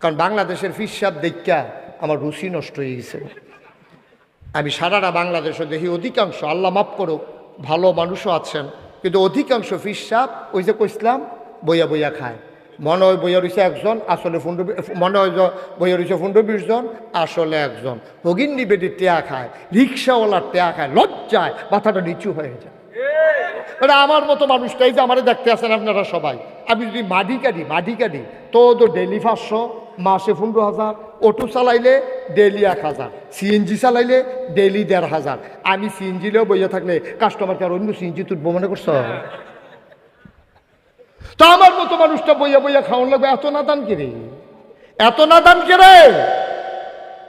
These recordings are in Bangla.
কারণ বাংলাদেশের ফিসাব দেখা আমার রুচি নষ্ট হয়ে গেছে। আমি সারাটা বাংলাদেশে দেখি, অধিকাংশ, আল্লাহ মাফ করো ভালো মানুষও আছেন, কিন্তু অধিকাংশ ফিসাব ওই যে কইসলাম বইয়া বইয়া খায়। মনে হয় বইয়া রয়েছে একজন, আসলে পনেরো মনে হয় বইয়া রয়েছে পনেরো জন, আসলে একজন। ভগিন নিবেদি টেয়া খায় রিক্সাওয়ালার টেয়া খায়, লজ্জায় মাথাটা নিচু হয়ে যায়। এটা আমার মতো মানুষটাই যে আমারে দেখতে আসেন আপনারা সবাই। আমি যদি মাডি কাটি মাডি কাটি, তো তো ডেলি মাসে পনেরো হাজার, অটো চালাইলে ডেলি এক হাজার সিএনজি চালাইলে ডেলি দেড় হাজার। আমি সিএনজিলেও বইয়া থাকলে কাস্টমারকে আর অন্য সিএনজি তুলবো মনে করছ? তো আমার মতো মানুষটা বইয়া বইয়া খাওয়ান লাগবে, এত না দান কিরে এত না দান কেরে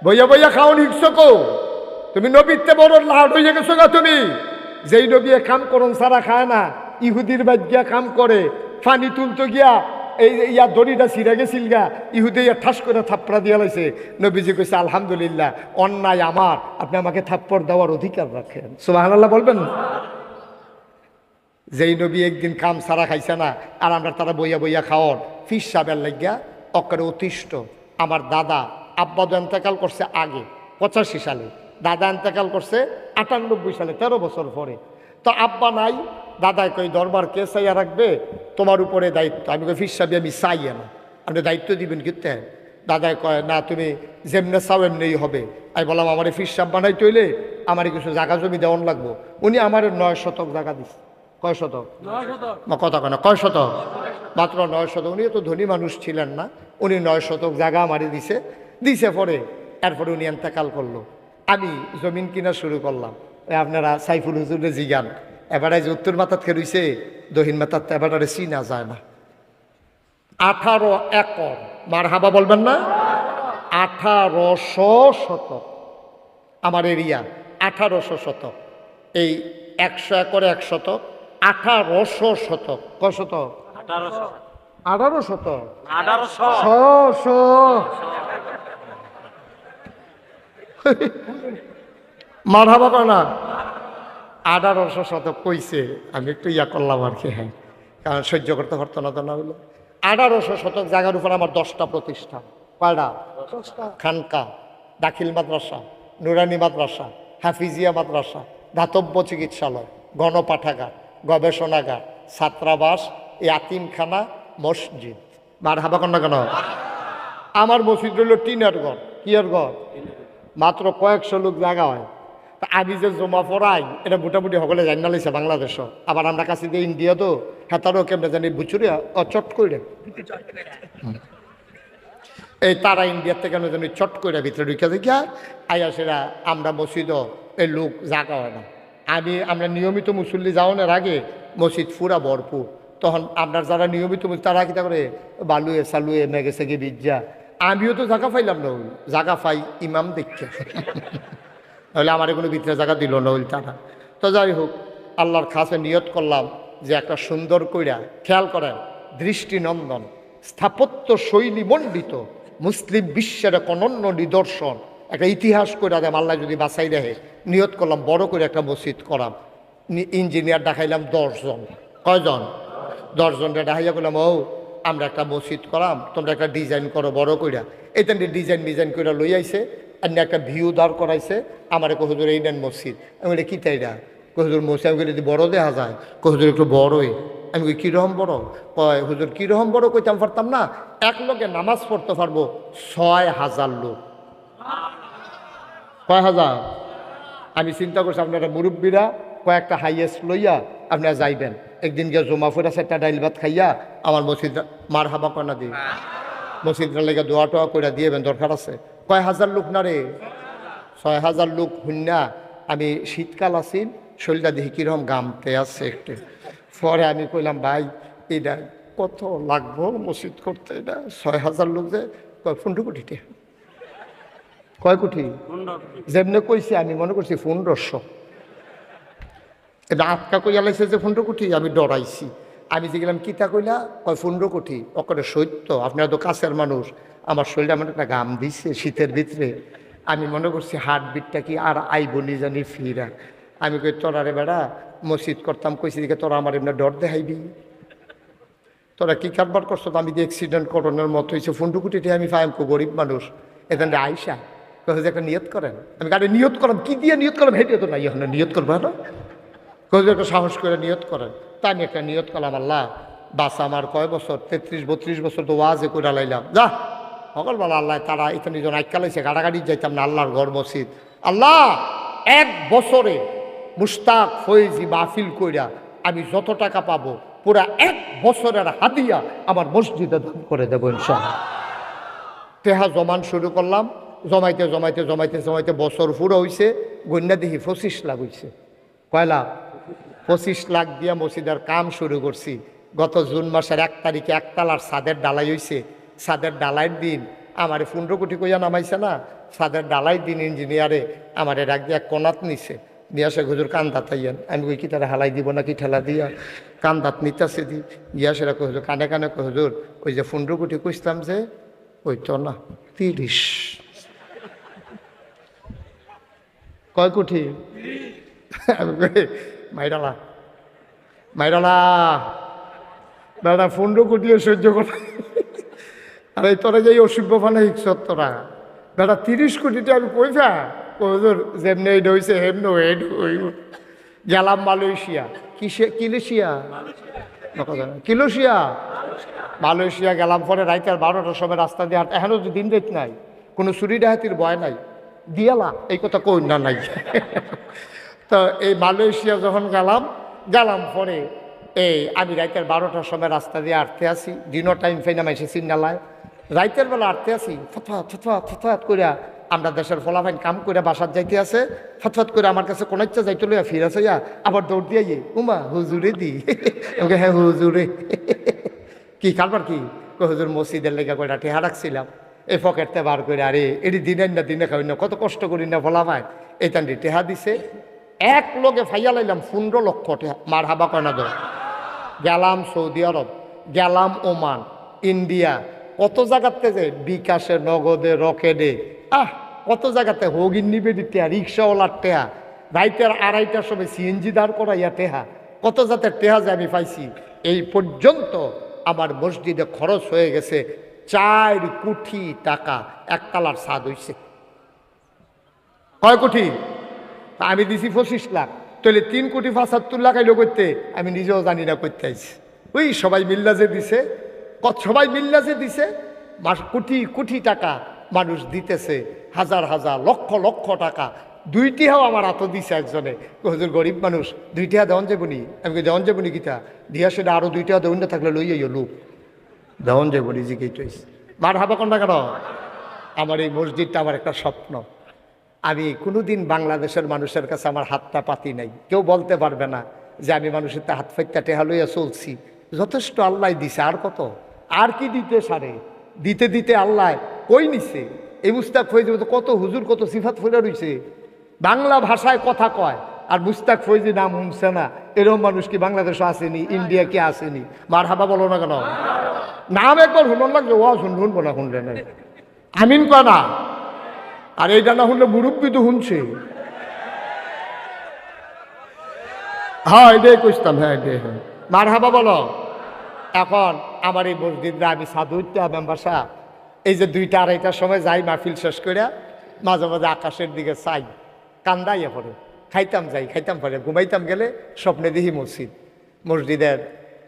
বইয়া বইয়া খাওয়ান হিংস কো? তুমি নবীতে বড় লাড হয়ে গেছো গা তুমি। যেই নবী কাম করন, সারা খায় না। ইহুদির বাদ গিয়া কাম করে পানি তুলতে গিয়া এই ইয়া দড়িটা ছিঁড়ে গেছিল গা, ইহুদি ইয়া ঠাস করে থাপ্পড়া দিয়া লাইছে। নবীজি কইছে, আলহামদুলিল্লাহ, অন্যায় আমার। আপনি আমাকে থাপ্পড় দেওয়ার অধিকার রাখেন। সুবহানাল্লাহ বলবেন? যেই নবী একদিন কাম সারা খাইছে না, আর আমরা তারা বইয়া বইয়া খাওয়ার, ফিস সাবের লাগিয়া অকারে অতিষ্ঠ। আমার দাদা আব্বা এন্তেকাল করছে আগে, পঁচাশি সালে। দাদা এন্তেকাল করছে আটানব্বই সালে, তেরো বছর পরে। তো আব্বা নাই দাদায় কই দরবার কে চাইয়া রাখবে? তোমার উপরে দায়িত্ব। আমি কই ফিস সাবি আমি চাই না আপনি দায়িত্ব দিবেন কিতে দাদায় কয় না তুমি যেমনে চাও এমনিই হবে। আমি বললাম আমার ফিস সাব বানাইতে হইলে আমার কিছু জায়গা জমি দেওয়ান লাগবো। উনি আমার নয় শতক জায়গা দিচ্ছে কয় শতক? কথা কেন কয় শতক? মাত্র নয় শতক। উনি তো ধনী মানুষ ছিলেন না। উনি নয় শতক জায়গা মারি দিছে। দিছে পরে এরপরে উনি এন্তেকাল করল। আমি জমিন কিনা শুরু করলাম। আপনারা সাইফুল হুজুরে জিগান। এবারে যে উত্তর মাথাত খেরুইছে দহিন মাথাত এবারে চিনা যায় না। আঠারো একর। মার হাবা বলবেন না? আঠারোশো শতক। আমার এরিয়া আঠারোশো শতক। এই একশো একরে এক শতক আঠারোশো শতক। কয় শতক? আঠারোশো। আঠারো শতক। আঠারোশো। ছশো। মারহাবা কয় না? আঠারোশো শতক কইছে আমি একটু ইয়া করলাম আর কি হ্যাঁ। কারণ সহ্য করতে পারতো না তো না হইল। আঠারোশো শতক জায়গার উপর আমার দশটা প্রতিষ্ঠান কয়টা? খানকা দাখিল মাদ্রাসা নুরানি মাদ্রাসা হাফিজিয়া মাদ্রাসা দাতব্য চিকিৎসালয় গণপাঠাগার গবেষণাগার ছাত্রাবাস ইয়াতিমখানা মসজিদ। মার হাবা কন্যা কেন? আমার মসজিদ হলো টিনের ঘর। কিয়ের ঘর। মাত্র কয়েকশো লোক জায়গা হয়। আমি যে জমা পড়াই এটা মোটামুটি সকলে জানি না নালাইছে বাংলাদেশও আবার আমরা কাছে দিয়ে ইন্ডিয়া তো হেতারও কেমনে জানি বুচুরি চট করে এই তারা ইন্ডিয়ার থেকে কেন জানি চট করে ভিতরে ঢুকে দেখিয়া আইয়া সেরা আমরা মসজিদও এই লোক জাগা হয় না। আমি, আমরা নিয়মিত মুসল্লি যাওয়ানোর আগে মসজিদ ফুরা ভরপুর। তখন আপনার যারা নিয়মিত তারা কিতা করে? বালুয়ে, সালুয়ে, মেঘে সেগে বিজ্জা আমিও তো জাগা পাইলাম না, জাগা পাই, ইমাম দেখছে তাহলে আমার কোনো ভিতরে জায়গা দিল না ওই তারা। তো যাই হোক, আল্লাহর খাসে নিয়ত করলাম যে একটা সুন্দর কইরা খেয়াল করেন, দৃষ্টিনন্দন, স্থাপত্য শৈলী মণ্ডিত, মুসলিম বিশ্বের এক অনন্য নিদর্শন, একটা ইতিহাস করে দেয়, আল্লাহ যদি বাঁচাই দেয়, নিয়ত করলাম, বড় করে একটা মসজিদ করাম। ইঞ্জিনিয়ার দেখাইলাম দশজন। কয়জন? দশজনটা দেখাইয়া করলাম ও, আমরা একটা মসজিদ করাম, তোমরা একটা ডিজাইন করো বড় কইরা। এটা ডিজাইন ডিজাইন করে লই আইছে আর একটা ভিউ দাঁড় করাইছে, আমার কহুদুর এই নেন মসজিদ। আমি বলি, কী তাইরা কহুদুর মসজিদ, আমি যদি বড় দেখা যায়। কহুদুর একটু বড়ই। আমি কই কীরকম বড়? কয়, হুজুর কীরকম বড়? কইতাম পারতাম না। এক লোকে নামাজ পড়তে পারব ছয় হাজার লোক। কয় হাজার? আমি চিন্তা করছি, আপনারা মুরব্বীরা কয়েকটা হাইয়েস্ট লইয়া আপনারা যাইবেন। একদিন গিয়ে জমা ফুরা সেটা ডাইল ভাত খাইয়া আমার মসজিদ মার হাবা কনা দিই মসজিদটা লেগে দোয়া টোয়া করে দিয়েবেন, দরকার আছে? কয় হাজার লোক না রে? ছয় হাজার লোক হুন্না আমি শীতকাল আসিল শরীরটা দেখি কীরকম গামতে আছে একটু। পরে আমি কইলাম ভাই এটা কত লাগবো মসজিদ করতে? এটা ছয় হাজার লোক যে কয় পনেরো কোটিতে কয় কোটি? যেমনি কইছে আমি মনে করছি পনেরোশো। এটা আটকা কইয়া লাইছে যে পনেরো কোটি আমি ডরাইছি। আমি যে গেলাম কিতা কইলা? কয় পনেরো কোটি অকরে সত্য আপনারা তো কাছের মানুষ। আমার শরীরে আমার একটা গাম দিছে শীতের ভিতরে। আমি মনে করছি হার্ট বিটটা কি আর আই বলি জানি ফিরা। আমি কই, তোরা রে বেড়া, মসজিদ করতাম, কইছি দিকে তোরা আমার এমনি ডর দেখাইবি। তোরা কি কারবার করছ? তো আমি যে অ্যাক্সিডেন্ট করোনার মতো হয়েছে ফুন্ডুকুটিতে আমি ফাইম কো গরিব মানুষ। এখানে আইসা কহে যে একটা নিয়ত করেন। আমি গাড়ি নিয়ত করাম, কি দিয়ে নিয়ত করাম হেঁটে তো নাই, এখন নিয়ত করব না। কহে যে একটা সাহস করে নিয়ত করেন। তা আমি একটা নিয়ত করলাম, আল্লাহ, বাস আমার কয় বছর? তেত্রিশ, বত্রিশ বছর তো ওয়াজে করে লাইলাম। যা সকালবেলা আল্লাহ তারা এখানে জন আইকালাইছে গাড়াগাড়ি যাইতাম না, আল্লাহর ঘর, মসজিদ। আল্লাহ, এক বছরে মুস্তাক ফয়েজি, মাহফিল কইরা আমি যত টাকা পাবো, পুরা এক বছরের হাদিয়া আমার মসজিদে দান করে দেবো ইনশাআল্লাহ। টেহা জমান শুরু করলাম, জমাইতে জমাইতে জমাইতে জমাইতে বছর পুরো হইছে গন্যা দেখি পঁচিশ লাখ হইছে। কয় লাখ পঁচিশ লাখ দিয়া মসজিদের কাম শুরু করছি। গত জুন মাসের এক তারিখে একতলার সাদের ডালাই হইছে সাদের ডালাইয়ের দিন আমার পনেরো কোটি কইয়া নামাইছে না সাদের ডালাই দিন ইঞ্জিনিয়ারে আমার এক এক কোনাত নিছে। নিয়ে আসে হুজুর কান্দাত আইয়েন আমি কই কি তারা হালাই দিব নাকি ঠেলা দিয়া? কান্দাত নিতাছে দি। গিয়া সেরা কই কানে কানে কই হুজুর ওই যে পনেরো কোটি কইতাম যে ওই তো না তিরিশ। কয় কই, মাইরালা মাইরালা বেড়া পনেরো কোটিও সহ্য করে আরে তোরা যাই অসভ্য ফানা তোরা। বেড়া তিরিশ কোটিটা আমি কইফা কইদর যেমনি এইটা হয়েছে হেমনি হেড গেলাম মালয়েশিয়া। কিসে, কিলেশিয়া? কিলোশিয়া? মালয়েশিয়া গেলাম পরে রাইতের বারোটার সময় রাস্তা দিয়ে এখনও দিন রেত নাই। কোনো চুরি ডাহাতির ভয় নাই। দিয়ালা এই কথা কই না নাই। তো এই মালয়েশিয়া যখন গেলাম গেলাম পরে এই, আমি রাইতের বারোটার সময় রাস্তা দিয়ে আটতে আসি। দিনও টাইম ফাইনা মাইসে সিগনালায় রাইতের বেলা আটতে আসি ফতফাত ফতফাত ফতফাত করিয়া আমরা দেশের ফলাফাইন কাম করে বাসার যাইতে আছে। ফতফাত করে আমার কাছে কোন ইচ্ছা যাইতে লইয়া ফিরাছে ইয়া, আবার দৌড় দিয়ে ইয়ে উমা, হুজুরে দি। ওকে হ্যাঁ হুজুরে। কি কারবার কি? হুজুর, মসজিদের লেগে কয়টা টেহা রাখছিলাম। এই পকেটতে বার করে আরে এটি দিনের না দিনে খাই না, কত কষ্ট করি না ফলা ভাই এই তান্ডি টেহা দিছে। এক লগে ফাইয়া লাইলাম, পনেরো লক্ষ টেহা মার হাবা কয়না দর গেলাম সৌদি আরব, গেলাম ওমান, ইন্ডিয়া। কত জায়গাতে যে বিকাশে, নগদে, রকেটে, আহ, কত জায়গাতে হগিন নিবেদি টেহা রিক্সাওয়ালার টেহা রাইতের আড়াইটার সময় সিএনজি দাঁড় করাইয়া টেহা কত জাতে টেহা যে আমি পাইছি, এই পর্যন্ত আমার মসজিদে খরচ হয়ে গেছে চার কোটি টাকা একতলার স্বাদ হইছে। কয় কোটি? আমি দিছি পঁচিশ লাখ। তাহলে তিন কোটি পঁচাত্তর লাখ আইলো করতে, আমি নিজেও জানি না করতে আইছি। ওই সবাই মিল্লা যে দিছে সবাই মিল্লা যে দিছে, মাস কোটি কোটি টাকা মানুষ দিতেছে, হাজার হাজার, লক্ষ লক্ষ টাকা। দুইটি হাও আমার হাতও দিছে একজনে। হুজুর, গরিব মানুষ, দুইটি হা দেওয়ান যাবনি? আমি দেওয়ান যাবনি কিতা? দিয়া সেটা আরও দুইটা দেওয়ান না থাকলে লই আইও লোক। দেওয়ান যাবনি জি কেইটাইস মার হাবা কোনটা কেন? আমার এই মসজিদটা আমার একটা স্বপ্ন। আমি কোনোদিন বাংলাদেশের মানুষের কাছে আমার হাতটা পাতি নাই। কেউ বলতে পারবে না যে আমি মানুষের তা হাত ফাইত্যা টেহা লইয়া চলছি। যথেষ্ট আল্লাহ দিছে, আর কত? আর কি দিতে সারে? দিতে দিতে আল্লাহ কই নিছে? এই মুস্তাক ফৈজি তো কত হুজুর, কত সিফাত ফইরা রইছে। বাংলা ভাষায় কথা কয়, আর মুস্তাক ফৈজি নাম শুনছে না। এরকম মানুষ কি বাংলাদেশে আসেনি? ইন্ডিয়া কি আসেনি? মার হাবা বলো না কেন? নাম একবার শুনুন লাগছে ও শুন শুনব না, শুনলে আমিন কয় না? আর এইটা না শুনলে মুরব্বী তো শুনছে হ্যাঁ এটাই কইতাম হ্যাঁ এটাই হ্যাঁ। মার হাবা বলো। এখন আমার এই মসজিদরা আমি সাধু উঠতে হবে বাসা এই যে দুইটা আড়াইটার সময় যাই মাহফিল শেষ করে মাঝে মাঝে আকাশের দিকে চাই। কান্দাইয়া পড়ে। খাইতাম যাই, খাইতাম পরে। ঘুমাইতাম গেলে স্বপ্নে দেখি মসজিদ। মসজিদের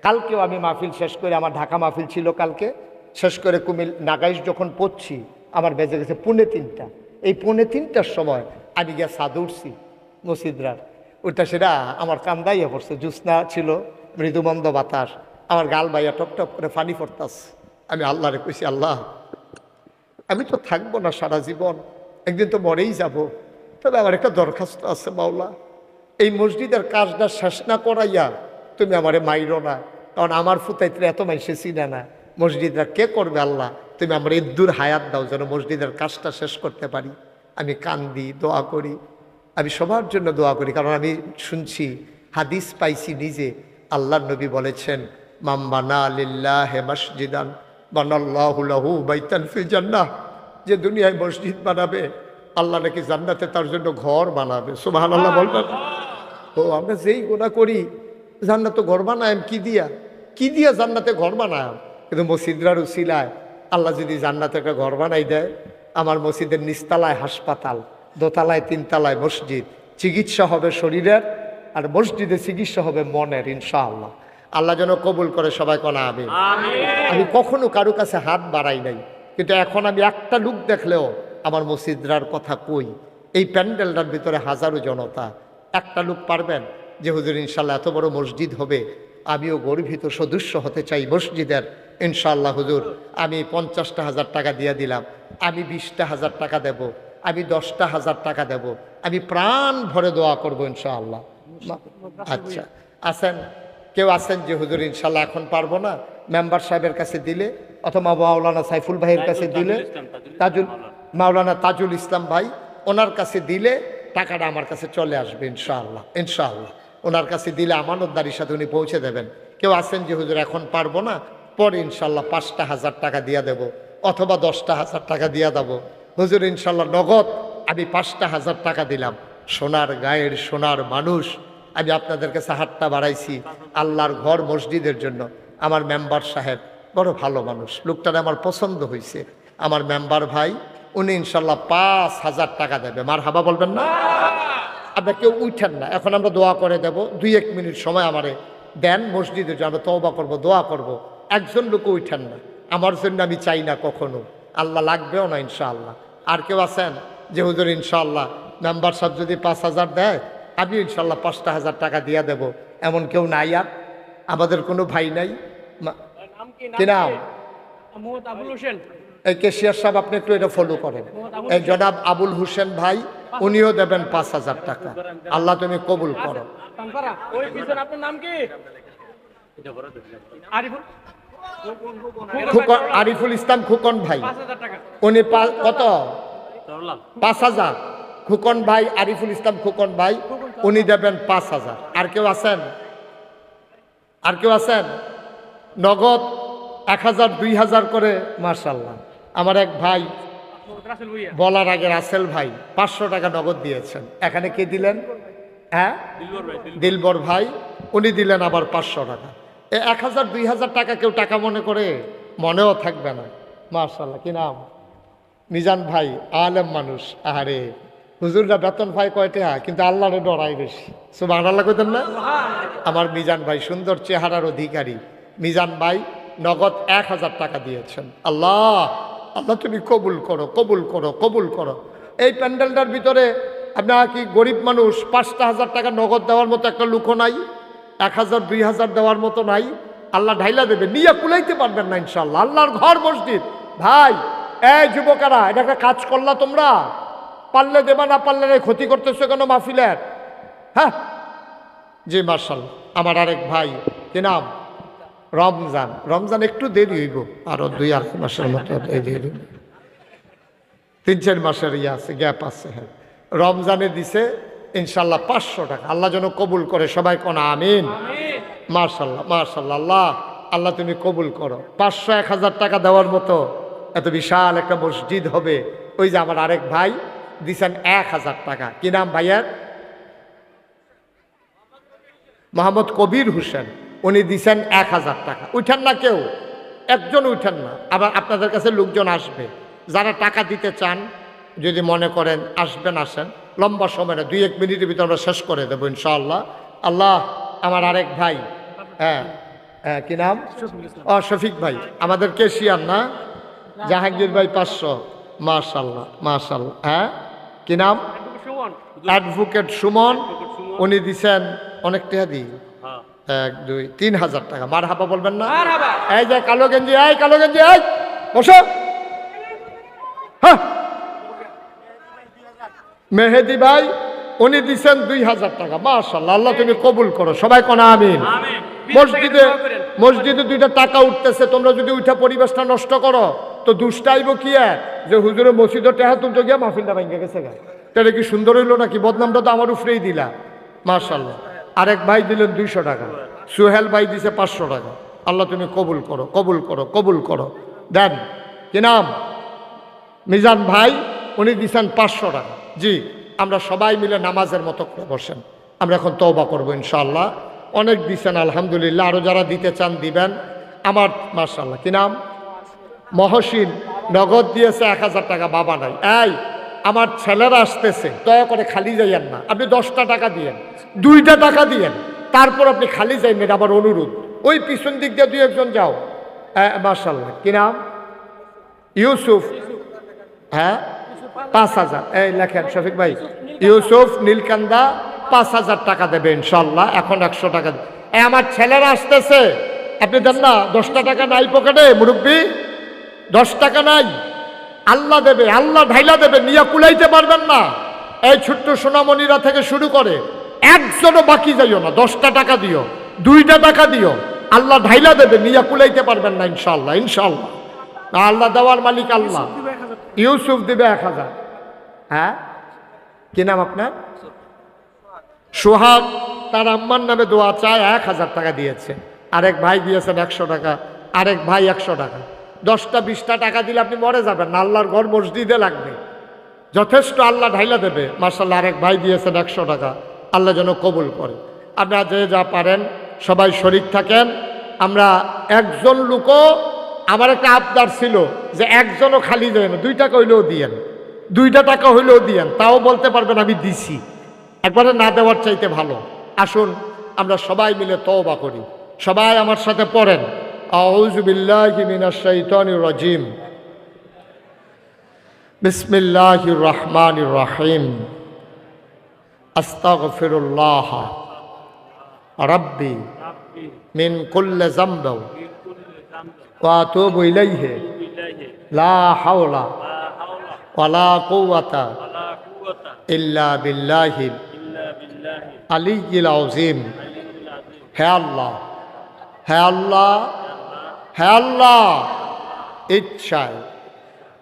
কালকেও আমি মাহফিল শেষ করে, আমার ঢাকা মাহফিল ছিল কালকে, শেষ করে কুমিল নাগাইশ যখন পড়ছি, আমার বেজে গেছে পুনে তিনটা। এই পুনে তিনটার সময় আমি গিয়া সাদ উঠছি, মসজিদরার। ওইটা সেটা আমার কান্দাইয়া পড়ছে, জ্যোৎস্না ছিল, মৃদুমন্দ বাতাস। আমার গাল বাইয়া টপ টপ করে পানি পড়তাস আমি আল্লাহরে কইছি, আল্লাহ, আমি তো থাকব না সারা জীবন, একদিন তো মরেই যাব। তবে আমার একটা দরখাস্ত আছে, মাওলা। এই মসজিদের কাজটা শেষ না করাইয়া তুমি আমারে মাইরো না, কারণ আমার ফুতাইতে এত মাইসে চিনে না। মসজিদরা কে করবে, আল্লাহ? তুমি আমার ইদ্দুর হায়াত দাও যেন মসজিদের কাজটা শেষ করতে পারি। আমি কান্দি দোয়া করি। আমি সবার জন্য দোয়া করি কারণ আমি শুনছি হাদিস পাইছি নিজে। আল্লাহ নবী বলেছেন মাম্বানা আলিল্লাহ হে মসজিদান বানাল্লাহুলাহু বাইতান ফি জান্নাহ। যে দুনিয়ায় মসজিদ বানাবে আল্লাহ নাকি জান্নাতে তার জন্য ঘর বানাবে। সুবাহ আল্লাহ! বলবেন। ও আমরা যেই গোনা করি জান্নাত ঘর বানায় কি দিয়া? কি দিয়া জান্নাতে ঘর বানায় কিন্তু মসজিদরার উসিলায় আল্লাহ যদি জান্নাতে একটা ঘর বানাই দেয় আমার মসজিদের নিচতলায় হাসপাতাল দোতলায় তিনতলায় মসজিদ চিকিৎসা হবে শরীরের আর মসজিদে চিকিৎসা হবে মনের ইনশাআল্লাহ। আল্লাহ যেন কবুল করে সবাই কনা আমি আমি কখনো কারও কাছে হাত বাড়াই নাই কিন্তু এখন আমি একটা লুক দেখলেও আমার মসজিদরার কথা কই। এই প্যান্ডেলটার ভিতরে হাজারো জনতা একটা লোক পারবেন যে হুজুর ইনশাল্লাহ এত বড় মসজিদ হবে আমিও গর্বিত সদস্য হতে চাই মসজিদের। ইনশাল্লাহ হুজুর আমি পঞ্চাশটা হাজার টাকা দিয়ে দিলাম আমি বিশটা হাজার টাকা দেব আমি দশটা হাজার টাকা দেব আমি প্রাণ ভরে দোয়া করব ইনশাআল্লাহ। আচ্ছা আছেন? কেউ আছেন যে হুজুর ইনশাল্লাহ এখন পারব না? মেম্বার সাহেবের কাছে দিলে অথবা মাওলানা সাইফুল ভাইয়ের কাছে দিলে তাজুল মাওলানা তাজুল ইসলাম ভাই ওনার কাছে দিলে টাকাটা আমার কাছে চলে আসবে ইনশাআল্লাহ ইনশাআল্লাহ। ওনার কাছে দিলে আমানতদারির সাথে উনি পৌঁছে দেবেন। কেউ আছেন যে হুজুর এখন পারব না? পরে ইনশাল্লাহ পাঁচটা হাজার টাকা দিয়ে দেব, অথবা দশটা হাজার টাকা দিয়ে দেবো। হুজুর, ইনশাল্লাহ নগদ আমি পাঁচটা হাজার টাকা দিলাম। সোনার গায়ের সোনার মানুষ, আমি আপনাদের কাছে হাতটা বাড়াইছি আল্লাহর ঘর মসজিদের জন্য। আমার মেম্বার সাহেব বড় ভালো মানুষ, লোকটার আমার পছন্দ হয়েছে আমার মেম্বার ভাই, উনি ইনশাল্লাহ পাঁচ হাজার টাকা দেবে। মার হাবা বলবেন না? আপনার কেউ উঠেন না। এখন আমরা দোয়া করে দেব। দুই এক মিনিট সময় আমারে দেন, মসজিদের জন্য আমরা তওবা করব, দোয়া করব। একজন লোক উঠেন না। আমার জন্য আমি চাই না কখনো। আল্লাহ লাগবেও না ইনশাআল্লাহ। আর কেউ আছেন যে হুজুর ইনশাআল্লাহ মেম্বার সাহেব যদি পাঁচ হাজার দেয় আমি ইনশাল্লাহ পাঁচটা হাজার টাকা দিয়ে দেব। এমন কেউ নাই আর। আমাদের কোনো ভাই নাই। কি নাম এই কেশিয়ার সাহেব আপনি একটু এটা ফলো করেন। এই জনাব আবুল হোসেন ভাই উনিও দেবেন পাঁচ হাজার টাকা। আল্লাহ তুমি কবুল করো। তানপাড়া ওই পিছনে আপনার নাম কি? আরিফুল? ইসলাম খুকন ভাই। পাঁচ হাজার টাকা। উনি কত? পাঁচ হাজার। খুকন ভাই আরিফুল ইসলাম খুকন ভাই উনি দেবেন পাঁচ হাজার। আর কেউ আছেন? আর কেউ আছেন? নগদ এক হাজার দুই হাজার করে মার্শাল্লাহ আমার এক ভাই বলার আগে রাসেল ভাই পাঁচশো টাকা নগদ দিয়েছেন। এখানে কে দিলেন? হ্যাঁ? দিলবর ভাই উনি দিলেন আবার পাঁচশো টাকা। এক হাজার দুই হাজার টাকা কেউ টাকা মনে করে মনেও থাকবে না। মার্শাল্লাহ কি নাম? মিজান ভাই আলেম মানুষ। আরে হুজুররা বেতন পায় কয়টা? কিন্তু আল্লাহরে ডরাই বেশি। সুবাহ আল্লাহ কইতেন না? আমার মিজান ভাই সুন্দর চেহারার অধিকারী। মিজান ভাই নগদ এক হাজার টাকা দিয়েছেন। আল্লাহ আল্লাহ তুমি কবুল করো কবুল করো কবুল করো। এই প্যান্ডেলটার ভিতরে আপনার কি গরিব মানুষ পাঁচটা হাজার টাকা নগদ দেওয়ার মতো একটা লুকো নাই? এক হাজার, দুই হাজার দেওয়ার মতো নাই। আল্লাহ ঢাইলা দেবে, নিয়ে কুলাইতে পারবেন না ইনশাল্লাহ আল্লাহর ঘর মসজিদ। ভাই, এই যুবকেরা, এটা একটা কাজ করলা তোমরা। পারলে দেবা, না পারলে ক্ষতি করতেছো কেন মাহফিলের? হ্যাঁ? জি মার্শাল আমার আরেক ভাই, কি নাম? রমজান। রমজান একটু দেরি হইব। আরও দুই আড়াই মাসের মতো তিন, চার মাসের ইয়ে আছে, গ্যাপ আছে হ্যাঁ। রমজানে দিছে ইনশাল্লাহ পাঁচশো টাকা। আল্লাহ যেন কবুল করে। সবাই কোন আমিন? মার্শাল্লাহ মার্শাল্লাহ আল্লাহ আল্লাহ তুমি কবুল করো। পাঁচশো এক হাজার টাকা দেওয়ার মতো এত বিশাল একটা মসজিদ হবে। ওই যে আমার আরেক ভাই দিছেন এক হাজার টাকা। কি নাম ভাইয়ার? মোহাম্মদ কবির হোসেন। উনি দিছেন এক হাজার টাকা। উঠেন না কেউ। একজন উঠেন না। আবার আপনাদের কাছে লোকজন আসবে। যারা টাকা দিতে চান যদি মনে করেন আসবেন আসেন। লম্বা সময় না দুই এক মিনিটের ভিতরে আমরা শেষ করে দেবো ইনশাআল্লাহ। আল্লাহ আমার আরেক ভাই। হ্যাঁ হ্যাঁ কি নাম? ও শফিক ভাই। আমাদের কেশিয়ার না? জাহাঙ্গীর ভাই পাঁচশো। মাশাল্লাহ মাশাল্লাহ হ্যাঁ কি নাম? অ্যাডভোকেট সুমন। উনি দিছেন অনেক টাকা দিই এক দুই তিন হাজার টাকা। মার হাবা বলবেন না। এই যে কালো গেঞ্জি এই কালো গেঞ্জি এই বসো। হ্যাঁ। মেহেদি ভাই উনি দিছেন দুই হাজার টাকা। মাশাল্লাহ আল্লাহ তুমি কবুল করো। সবাই কোনা আমিন। মসজিদে মসজিদে দুইটা টাকা উঠতেছে তোমরা যদি উঠা পরিবেশটা নষ্ট করো তো দুষ্টাইব কি যে হুজুরে মসজিদে টেহা তুলতে গিয়া মাহফিলটা ভাঙ্গে গেছে গা। তাহলে কি সুন্দর হইল নাকি? বদনামটা তো আমার উপরেই দিলা। মার্শাল্লাহ আরেক ভাই দিলেন দুইশো টাকা। সুহেল ভাই দিছে পাঁচশো টাকা। আল্লাহ তুমি কবুল করো কবুল করো কবুল করো। দেন কি নাম? মিজান ভাই উনি দিছেন পাঁচশো টাকা। জি, আমরা সবাই মিলে নামাজের মতো করে বসেন। আমরা এখন তওবা করব ইনশাআল্লাহ। অনেক দিচ্ছেন আলহামদুলিল্লাহ। আরও যারা দিতে চান, দিবেন। আমার মার্শাল্লাহ কি নাম? মহসিন। নগদ দিয়েছে এক হাজার টাকা, বাবা নাই। এই, আমার ছেলেরা আসতেছে। দয়া করে খালি যাইয়েন না। আপনি দশটা টাকা দিয়েন। দুইটা টাকা দিয়েন। তারপর আপনি খালি এটা আমার অনুরোধ। ওই পিছন দিক দিয়ে দুই একজন যাও। হ্যাঁ মার্শাল্লাহ কি নাম? ইউসুফ। হ্যাঁ? পাঁচ হাজার। এই লেখেন শফিক ভাই, ইউসুফ নীলকান্দা পাঁচ হাজার টাকা দেবে ইনশাল্লাহ এখন একশো টাকা। এই আমার ছেলেরা আসতেছে। আপনি দেন না, দশটা টাকা নাই পকেটে, মুরব্বী দশ টাকা নাই। আল্লাহ দেবে, আল্লাহ ঢাইলা দেবে, নিয়ে কুলাইতে পারবেন না। এই ছোট্ট সোনামণিরা থেকে শুরু করে, একজনও বাকি যাইও না, দশটা টাকা দিও, দুইটা টাকা দিও। আল্লাহ ঢাইলা দেবে, নিয়ে কুলাইতে পারবেন না ইনশাল্লাহ ইনশাল্লাহ আল্লাহ দেওয়ার মালিক আল্লাহ। ইউসুফ দিবে এক হাজার। হ্যাঁ? কি নাম আপনার? সোহাগ। তার আম্মার নামে দোয়া চায়, এক হাজার টাকা দিয়েছে। আরেক ভাই দিয়েছেন একশো টাকা, আরেক ভাই একশো টাকা। দশটা, বিশটা টাকা দিলে আপনি মরে যাবেন আল্লাহর ঘর মসজিদে লাগবে। যথেষ্ট আল্লাহ ঢাইলা দেবে। মার্শাল্লাহ আরেক ভাই দিয়েছেন একশো টাকা। আল্লাহ যেন কবুল করে। আপনারা যে যা পারেন, সবাই শরিক থাকেন। আমরা একজন লোকও আমার একটা আবদার ছিল যে একজনও খালি যায় না দুই টাকা হইলেও দিয়েন। দুইটা টাকা হইলেও দিয়েন, তাও বলতে পারবেন আমি দিছি। একবারে না দেওয়ার চাইতে ভালো। আসুন, আমরা সবাই মিলে তওবা করি। সবাই আমার সাথে পড়েন। আউজুবিল্লাহি মিনাশ শাইতানির রাজিম। বিসমিল্লাহির রহমানির রহিম। আস্তাগফিরুল্লাহ। রাব্বি মিন কুল্লি যামব আতুবু ইলাইহি লা হাওলা ওয়ালা কুওয়াতা ইল্লা বিল্লাহিল আলিয়্যিল আযীম হে আল্লাহ হে আল্লাহ হে আল্লাহ, ইচ্ছায়,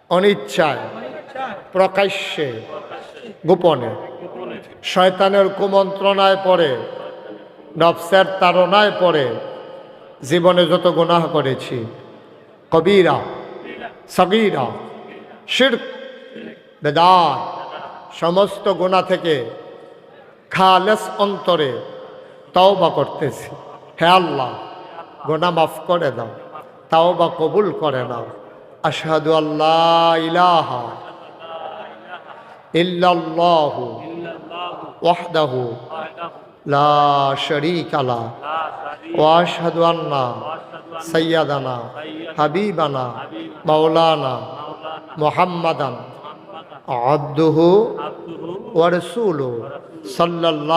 অনিচ্ছায়, প্রকাশ্যে, গোপনে, শয়তানের কুমন্ত্রণায় পড়ে, নফসের তাড়নায় পড়ে, জীবনে যত গুনাহ করেছি কবিরা, সগীরা শির বেদার সমস্ত গোনা থেকে খালেস অন্তরে তওবা করতেছি। হে আল্লাহ গোনা মাফ করে দাও, তাওবা কবুল করে নাও। আশহাদু আল্লাহ ইলাহা ইল্লাল্লাহু ওয়াহদাহু লা শারীকা ওয়া আশহাদু আন্না সাইয়্যিদানা হাবিবানা মাওলানা মোহাম্মদান আবদুহু ওয়া রাসূলুহু সাল্লাল্লাহু